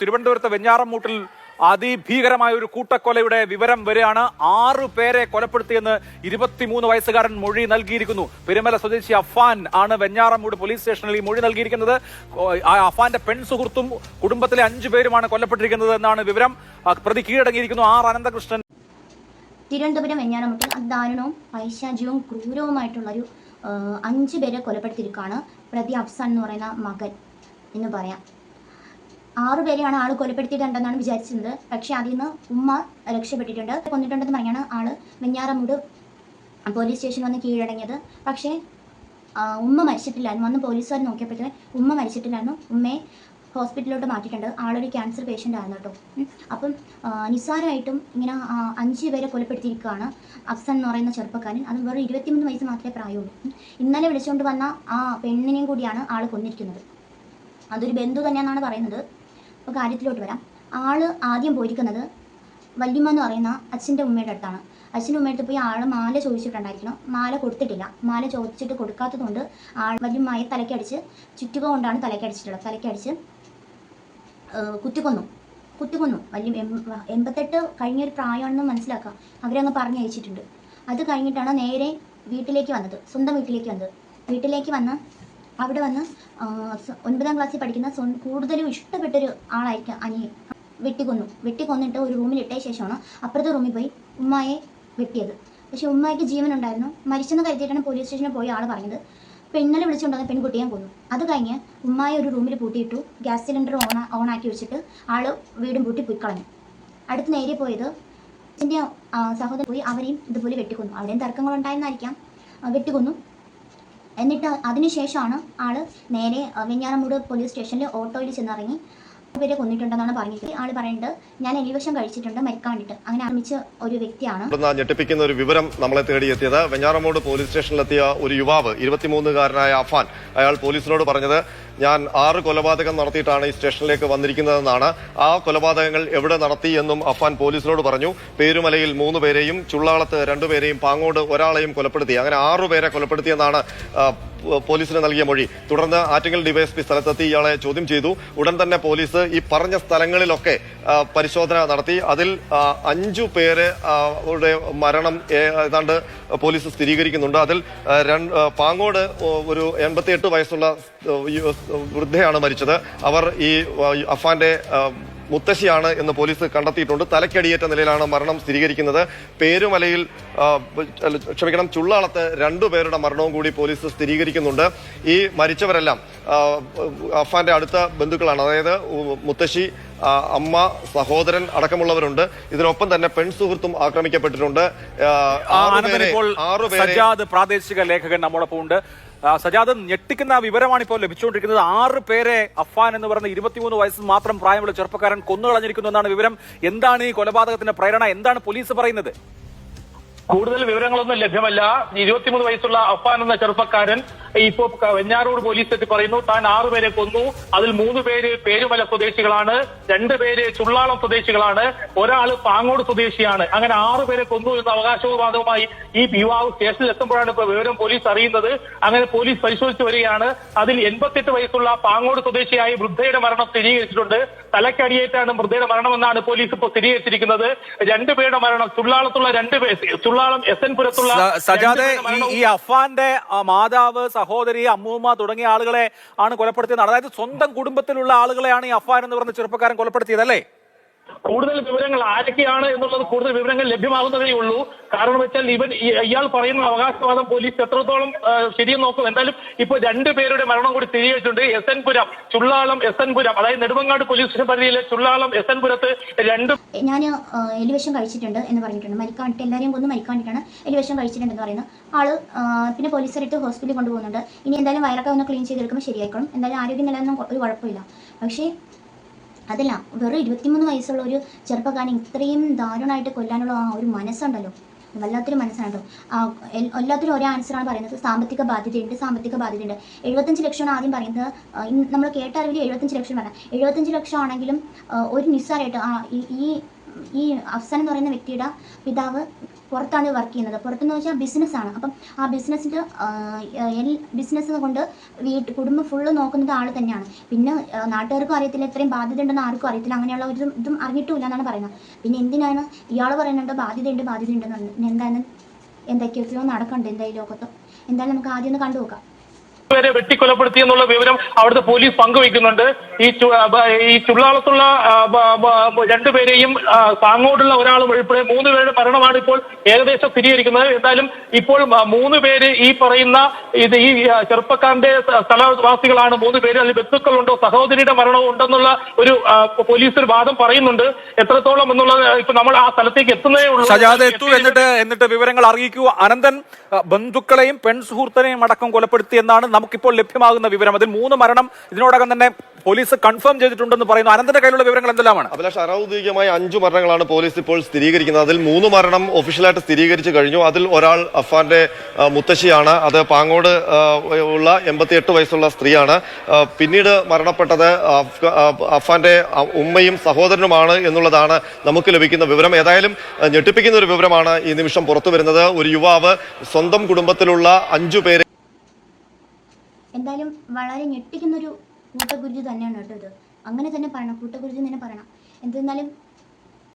തിരുവനന്തപുരത്ത് വെഞ്ഞാറമൂട്ടിൽ അതിഭീകരമായ ഒരു കൂട്ടക്കൊലയുടെ വിവരം വരെയാണ് ആറു പേരെ കൊലപ്പെടുത്തിയെന്ന് ഇരുപത്തിമൂന്ന് വയസ്സുകാരൻ മൊഴി നൽകിയിരിക്കുന്നു. പെരുമല സ്വദേശി അഫാൻ ആണ് വെഞ്ഞാറമൂട് പോലീസ് സ്റ്റേഷനിൽ ഈ മൊഴി നൽകിയിരിക്കുന്നത്. അഫാന്റെ പെൺ സുഹൃത്തും കുടുംബത്തിലെ അഞ്ചു പേരുമാണ് കൊല്ലപ്പെട്ടിരിക്കുന്നത് എന്നാണ് വിവരം. പ്രതി കീഴടങ്ങിയിരിക്കുന്നു. ആർ അനന്തകൃഷ്ണൻ. തിരുവനന്തപുരം വെഞ്ഞാറമൂട്ടിൽ അതിദാരുണവും പൈശാചിയവും ക്രൂരവുമായിട്ടുള്ളൊരു ഒരു അഞ്ച് പേരെ കൊലപ്പെടുത്തിയിരിക്കുകയാണ് പ്രതി അഫ്സാൻ എന്ന് പറയുന്ന മകൻ എന്ന് പറയാം. ആറു പേരെയാണ് ആൾ കൊലപ്പെടുത്തിയിട്ടുണ്ടെന്നാണ് വിചാരിച്ചത് പക്ഷേ അതിൽ നിന്ന് ഉമ്മ രക്ഷപ്പെട്ടിട്ടുണ്ട്. കൊന്നിട്ടുണ്ടെന്ന് പറഞ്ഞാണ് ആൾ വെഞ്ഞാറമൂട് പോലീസ് സ്റ്റേഷനിൽ വന്ന് കീഴടങ്ങിയത്. പക്ഷേ ഉമ്മ മരിച്ചിട്ടില്ലായിരുന്നു. വന്ന് പോലീസുകാർ നോക്കിയപ്പോഴത്തേ ഉമ്മ മരിച്ചിട്ടില്ലായിരുന്നു. ഉമ്മയെ ഹോസ്പിറ്റലിലോട്ട് മാറ്റിയിട്ടുണ്ട്. ആളൊരു ക്യാൻസർ പേഷ്യന്റ് ആയിരുന്നു കേട്ടോ. അപ്പം നിസ്സാരമായിട്ടും ഇങ്ങനെ അഞ്ച് പേരെ കൊലപ്പെടുത്തിയിരിക്കുകയാണ് അഫ്സൻ എന്ന് പറയുന്ന ചെറുപ്പക്കാരൻ. അത് വെറും ഇരുപത്തിമൂന്ന് വയസ്സ് മാത്രമേ പ്രായമുള്ളൂ. ഇന്നലെ വിളിച്ചുകൊണ്ട് വന്ന ആ പെണ്ണിനെയും കൂടിയാണ് ആൾ കൊന്നിരിക്കുന്നത്. അതൊരു ബന്ധു തന്നെയാണെന്നാണ് പറയുന്നത്. അപ്പോൾ കാര്യത്തിലോട്ട് വരാം. ആൾ ആദ്യം പോയിരിക്കുന്നത് വല്യമ്മ എന്ന് പറയുന്ന അച്ഛന്റെ ഉമ്മയുടെ അടുത്താണ്. അച്ഛന്റെ ഉമ്മയുടെ അടുത്ത് പോയി ആൾ മാല ചോദിച്ചിട്ടുണ്ടായിരിക്കണം മാല കൊടുത്തിട്ടില്ല. മാല ചോദിച്ചിട്ട് കൊടുക്കാത്തതുകൊണ്ട് ആൾ വല്യമ്മയെ തലക്കടിച്ച് ചുറ്റുക കൊണ്ടാണ് തലക്കടിച്ചിട്ടുള്ളത്. തലക്കടിച്ച് കുത്തിക്കൊന്നു. കുത്തിക്കൊന്നു. വലിയ എൺപത്തെട്ട് കഴിഞ്ഞൊരു പ്രായമാണെന്ന് മനസ്സിലാക്കാം. അവരങ്ങ് പറഞ്ഞു അയച്ചിട്ടുണ്ട് അത് കഴിഞ്ഞിട്ടാണ് നേരെ വീട്ടിലേക്ക് വന്നത്. സ്വന്തം വീട്ടിലേക്ക് വന്നത്. വീട്ടിലേക്ക് വന്ന് അവിടെ വന്ന് ഒൻപതാം ക്ലാസ്സിൽ പഠിക്കുന്ന സ്വ- കൂടുതലും ഇഷ്ടപ്പെട്ടൊരു ആളായിരിക്കും അനിയൻ വെട്ടിക്കൊന്നു. വെട്ടിക്കൊന്നിട്ട് ഒരു റൂമിൽ ഇട്ട ശേഷമാണ് അപ്പുറത്തെ റൂമിൽ പോയി ഉമ്മായെ വെട്ടിയത്. പക്ഷെ ജീവൻ ഉണ്ടായിരുന്നു. മരിച്ചെന്ന് കരുതിയിട്ടാണ് പോലീസ് സ്റ്റേഷനിൽ പോയി ആൾ പറഞ്ഞത്. പെണ്ണിനെ ഇന്നലെ വിളിച്ചുകൊണ്ടുവന്ന പെൺകുട്ടിയെ കൊന്നു. അത് കഴിഞ്ഞ് ഉമ്മായ ഒരു റൂമിൽ പൂട്ടിയിട്ടു ഗ്യാസ് സിലിണ്ടർ ഓൺ ഓൺ ആക്കി വെച്ചിട്ട് ആൾ വീടും പൂട്ടി പോയി കളഞ്ഞു. അടുത്ത് നേരെ പോയത് അച്ഛന്റെ സഹോദരൻ പോയി അവരെയും ഇതുപോലെ വെട്ടിക്കൊന്നു. അവിടെയും തർക്കങ്ങളുണ്ടായിരുന്നായിരിക്കാം വെട്ടിക്കൊന്നു. എന്നിട്ട് അതിനുശേഷമാണ് ആൾ നേരെ വെഞ്ഞാറമൂട് പോലീസ് സ്റ്റേഷനിൽ ഓട്ടോയിൽ ചെന്നിറങ്ങി. പേരെ കൊന്നിട്ടുണ്ടെന്നാണ് പറഞ്ഞത് ആൾ പറയുന്നത് ഞാൻ എലിവശം കഴിച്ചിട്ടുണ്ട് മരിക്കാൻ വേണ്ടിട്ട്. അങ്ങനെ ആരംഭിച്ച ഒരു വ്യക്തിയാണ്. ഞെട്ടിപ്പിക്കുന്ന ഒരു വിവരം നമ്മളെ തേടിയെത്തിയത് വെഞ്ഞാറമൂട് പോലീസ് സ്റ്റേഷനിലെത്തിയ ഒരു യുവാവ് ഇരുപത്തിമൂന്നുകാരനായ അഫാൻ. അയാൾ പോലീസിനോട് പറഞ്ഞത് ഞാൻ ആറ് കൊലപാതകം നടത്തിയിട്ടാണ് ഈ സ്റ്റേഷനിലേക്ക് വന്നിരിക്കുന്നതെന്നാണ്. ആ കൊലപാതകങ്ങൾ എവിടെ നടത്തി എന്നും അഫാൻ പോലീസിനോട് പറഞ്ഞു. പേരുമലയിൽ മൂന്ന് പേരെയും ചുള്ളാളത്ത് രണ്ടുപേരെയും പാങ്ങോട് ഒരാളെയും കൊലപ്പെടുത്തി. അങ്ങനെ ആറുപേരെ കൊലപ്പെടുത്തിയെന്നാണ് പോലീസിന് നൽകിയ മൊഴി. തുടർന്ന് ആറ്റിങ്ങൽ ഡിവൈഎസ്പി സ്ഥലത്തെത്തി ഇയാളെ ചോദ്യം ചെയ്തു. ഉടൻ തന്നെ പോലീസ് ഈ പറഞ്ഞ സ്ഥലങ്ങളിലൊക്കെ പരിശോധന നടത്തി. അതിൽ അഞ്ചു പേരെ മരണം ഏതാണ്ട് പോലീസ് സ്ഥിരീകരിക്കുന്നുണ്ട്. അതിൽ പാങ്ങോട് ഒരു എൺപത്തിയെട്ട് വയസ്സുള്ള വൃദ്ധയാണ് മരിച്ചത്. അവർ ഈ അഫാന്റെ മുത്തശ്ശിയാണ് എന്ന് പോലീസ് കണ്ടെത്തിയിട്ടുണ്ട്. തലക്കടിയേറ്റ നിലയിലാണ് മരണം സ്ഥിരീകരിക്കുന്നത്. പേരുമലയിൽ ക്ഷമിക്കണം ചുള്ളാളത്ത് രണ്ടുപേരുടെ മരണവും കൂടി പോലീസ് സ്ഥിരീകരിക്കുന്നുണ്ട്. ഈ മരിച്ചവരെല്ലാം അഫാന്റെ അടുത്ത ബന്ധുക്കളാണ്. അതായത് മുത്തശ്ശി അമ്മ സഹോദരൻ അടക്കമുള്ളവരുണ്ട്. ഇതിനൊപ്പം തന്നെ പെൺ സുഹൃത്തും ആക്രമിക്കപ്പെട്ടിട്ടുണ്ട്. സജാദ് പ്രാദേശിക ലേഖകൻ നമ്മോടൊപ്പം ഉണ്ട്. സജാദ് ഞെട്ടിക്കുന്ന വിവരമാണ് ഇപ്പോൾ ലഭിച്ചുകൊണ്ടിരിക്കുന്നത്. ആറ് പേരെ അഫാൻ എന്ന് പറയുന്ന ഇരുപത്തിമൂന്ന് വയസ്സ് മാത്രം പ്രായമുള്ള ചെറുപ്പക്കാരൻ കൊന്നുകളഞ്ഞിരിക്കുന്നു എന്നാണ് വിവരം. എന്താണ് ഈ കൊലപാതകത്തിന്റെ പ്രേരണ? എന്താണ് പോലീസ് പറയുന്നത്? കൂടുതൽ വിവരങ്ങളൊന്നും ലഭ്യമല്ല. ഇരുപത്തിമൂന്ന് വയസ്സുള്ള അഫാൻ എന്ന ചെറുപ്പക്കാരൻ ഇപ്പോ വെഞ്ഞാറോട് പോലീസ് എത്തി പറയുന്നു താൻ ആറുപേരെ കൊന്നു. അതിൽ മൂന്ന് പേര് പേരുമല സ്വദേശികളാണ് രണ്ട് പേര് ചുള്ളാളം സ്വദേശികളാണ് ഒരാൾ പാങ്ങോട് സ്വദേശിയാണ്. അങ്ങനെ ആറുപേരെ കൊന്നു എന്ന അവകാശവാദവുമായി ഈ യുവാവ് സ്റ്റേഷനിൽ എത്തുമ്പോഴാണ് ഇപ്പൊ വിവരം പോലീസ് അറിയുന്നത്. അങ്ങനെ പോലീസ് പരിശോധിച്ചു വരികയാണ്. അതിൽ എൺപത്തെട്ട് വയസ്സുള്ള പാങ്ങോട് സ്വദേശിയായ വൃദ്ധയുടെ മരണം സ്ഥിരീകരിച്ചിട്ടുണ്ട്. തലക്കടിയേറ്റാണ് വൃദ്ധയുടെ മരണമെന്നാണ് പോലീസ് ഇപ്പോൾ സ്ഥിരീകരിച്ചിരിക്കുന്നത്. രണ്ടുപേരുടെ മരണം ചുള്ളാളത്തുള്ള രണ്ട് പേര് ചുള്ളാളം എസ് എൻ പുരത്തുള്ള സജാദെ ഈ അഫാന്റെ മാതാവ് സഹോദരി അമ്മൂമ്മ തുടങ്ങിയ ആളുകളെ ആണ് കൊലപ്പെടുത്തിയത്. അതായത് സ്വന്തം കുടുംബത്തിലുള്ള ആളുകളെയാണ് ഈ അഫാൻ എന്ന് പറഞ്ഞ ചെറുപ്പക്കാരൻ കൊലപ്പെടുത്തിയത് അല്ലേ? കൂടുതൽ വിവരങ്ങൾ ആരൊക്കെയാണ് എന്നുള്ളത് കൂടുതൽ വിവരങ്ങൾ ലഭ്യമാകുന്നതേ ഉള്ളൂ. കാരണം വെച്ചാൽ ഇവൻ ഇയാൾ പറയുന്ന അവകാശവാദം പോലീസ് എത്രത്തോളം ശരിയെന്ന് നോക്കും. എന്തായാലും ഇപ്പൊ രണ്ടു പേരുടെ മരണം കൂടി സ്ഥിരീകരിച്ചിട്ടുണ്ട് S N Puram Chullalam S N Puram അതായത് നെടുമങ്ങാട് പോലീസ് സ്റ്റേഷൻ പരിധിയിലെ ചുള്ളാളം എസ് എൻ പുരത്ത് രണ്ട് ഞാൻ എലിവേഷൻ കഴിച്ചിട്ടുണ്ട് എന്ന് പറഞ്ഞിട്ടുണ്ട്. മരിക്കാൻ എല്ലാവരും എല്ലാവരെയും കൊന്ന് മരിക്കാൻ വേണ്ടിയിട്ടാണ് കഴിച്ചിട്ടുണ്ട് കഴിച്ചിട്ടുണ്ടെന്ന് പറയുന്നത് ആൾ പിന്നെ പോലീസുകാരിട്ട് ഹോസ്പിറ്റലിൽ കൊണ്ടുപോകുന്നുണ്ട്. ഇനി എന്തായാലും വയറൊക്കെ ഒന്ന് ക്ലീൻ ചെയ്തെടുക്കുമ്പോൾ ശരിയായിക്കോളും. എന്തായാലും ആരോഗ്യം നിലനിന്നും ഒരു കുഴപ്പമില്ല. പക്ഷേ അതല്ല വെറും ഇരുപത്തിമൂന്ന് വയസ്സുള്ള ഒരു ചെറുപ്പക്കാരൻ ഇത്രയും ദാരുണമായിട്ട് കൊല്ലാനുള്ള ആ ഒരു മനസ്സുണ്ടല്ലോ. വല്ലാത്തൊരു മനസ്സാണ് കേട്ടോ എല്ലാത്തിനും ഒരേ ആൻസറാണ് പറയുന്നത്. സാമ്പത്തിക ബാധ്യതയുണ്ട് സാമ്പത്തിക ബാധ്യതയുണ്ട്. എഴുപത്തഞ്ച് ലക്ഷമാണ് ആദ്യം പറയുന്നത്. നമ്മൾ കേട്ട അറിവിൽ എഴുപത്തഞ്ച് ലക്ഷം പറയാം എഴുപത്തഞ്ച് ലക്ഷം ആണെങ്കിലും ഒരു നിസ്സാരമായിട്ട് ഈ- ഈ അഫ്സൻ എന്ന് പറയുന്ന വ്യക്തിയുടെ പിതാവ് പുറത്താണ് വർക്ക് ചെയ്യുന്നത്. പുറത്തെന്ന് വെച്ചാൽ ബിസിനസ്സാണ് അപ്പം ആ ബിസിനസ്സിന്റെ ബിസിനസ് കൊണ്ട് വീട്ട് കുടുംബം ഫുള്ള് നോക്കുന്നത് ആൾ തന്നെയാണ്. പിന്നെ നാട്ടുകാർക്കും അറിയത്തില്ല ഇത്രയും ബാധ്യത ഉണ്ടെന്ന് ആർക്കും അറിയത്തില്ല. അങ്ങനെയുള്ള ഒരു ഇതും അറിഞ്ഞിട്ടുമില്ല എന്നാണ് പറയുന്നത്. പിന്നെ എന്തിനാണ് ഇയാൾ പറയുന്നുണ്ട് ബാധ്യതയുണ്ട് ബാധ്യതയുണ്ടെന്ന് എന്താണ് എന്തൊക്കെയൊക്കെയോ നടക്കണ്ട് എന്തായാലും ലോകത്ത്? എന്തായാലും നമുക്ക് ആദ്യം ഒന്ന് കണ്ടു നോക്കാം പേരെ വെട്ടിക്കൊലപ്പെടുത്തി എന്നുള്ള വിവരം അവിടുത്തെ പോലീസ് പങ്കുവയ്ക്കുന്നുണ്ട്. ഈ ഈ ചുള്ളാളത്തുള്ള രണ്ടുപേരെയും താങ്ങോട്ടുള്ള ഒരാളും ഉൾപ്പെടെ മൂന്ന് പേരുടെ മരണമാണ് ഇപ്പോൾ ഏകദേശം സ്ഥിരീകരിക്കുന്നത്. എന്തായാലും ഇപ്പോൾ മൂന്ന് പേര് ഈ പറയുന്ന ഇത് ഈ ചെറുപ്പക്കാരന്റെ സ്ഥലവാസികളാണ്. മൂന്ന് പേര് അതിൽ ബന്ധുക്കളുണ്ടോ? സഹോദരിയുടെ മരണവും ഉണ്ടെന്നുള്ള ഒരു പോലീസ് ഒരു വാദം പറയുന്നുണ്ട്. എത്രത്തോളം എന്നുള്ളത് ഇപ്പൊ നമ്മൾ ആ സ്ഥലത്തേക്ക് എത്തുന്നതേ ഉള്ളൂ. എന്നിട്ട് എന്നിട്ട് വിവരങ്ങൾ അറിയിക്കൂ. അനന്തൻ ബന്ധുക്കളെയും പെൺ സുഹൃത്തിനെയും അടക്കം കൊലപ്പെടുത്തി എന്നാണ് നമുക്കിപ്പോൾ ലഭ്യമാകുന്ന വിവരം. അതിൽ മൂന്ന് മരണം ഇതിനോടകം തന്നെ പോലീസ് കൺഫേം ചെയ്തിട്ടുണ്ടെന്ന് പറയുന്നു. അനന്തന്റെ കയ്യിലുള്ള വിവരങ്ങൾ എന്തെല്ലാമാണ്? അഭിലാഷ് അനൌദ്യോഗികമായി അഞ്ചു മരണങ്ങളാണ് പോലീസ് ഇപ്പോൾ സ്ഥിരീകരിക്കുന്നത്. അതിൽ മൂന്ന് മരണം ഒഫീഷ്യലായിട്ട് സ്ഥിരീകരിച്ചു കഴിഞ്ഞു. അതിൽ ഒരാൾ അഫാന്റെ മുത്തശ്ശിയാണ്. അത് പാങ്ങോട് ഉള്ള എൺപത്തിയെട്ട് വയസ്സുള്ള സ്ത്രീയാണ്. പിന്നീട് മരണപ്പെട്ടത് അഫാന്റെ ഉമ്മയും സഹോദരനുമാണ് എന്നുള്ളതാണ് നമുക്ക് ലഭിക്കുന്ന വിവരം. ഏതായാലും ഞെട്ടിപ്പിക്കുന്ന ഒരു വിവരമാണ് ഈ നിമിഷം പുറത്തു വരുന്നത് ഒരു യുവാവ് സ്വന്തം കുടുംബത്തിലുള്ള അഞ്ചു പേരെ എന്തായാലും വളരെ ഞെട്ടിക്കുന്നൊരു കൂട്ടഗുരുതി തന്നെയാണ് കേട്ടോ ഇത്. അങ്ങനെ തന്നെ പറയണം. കൂട്ടഗുരുതി തന്നെ പറയണം. എന്തെന്നാലും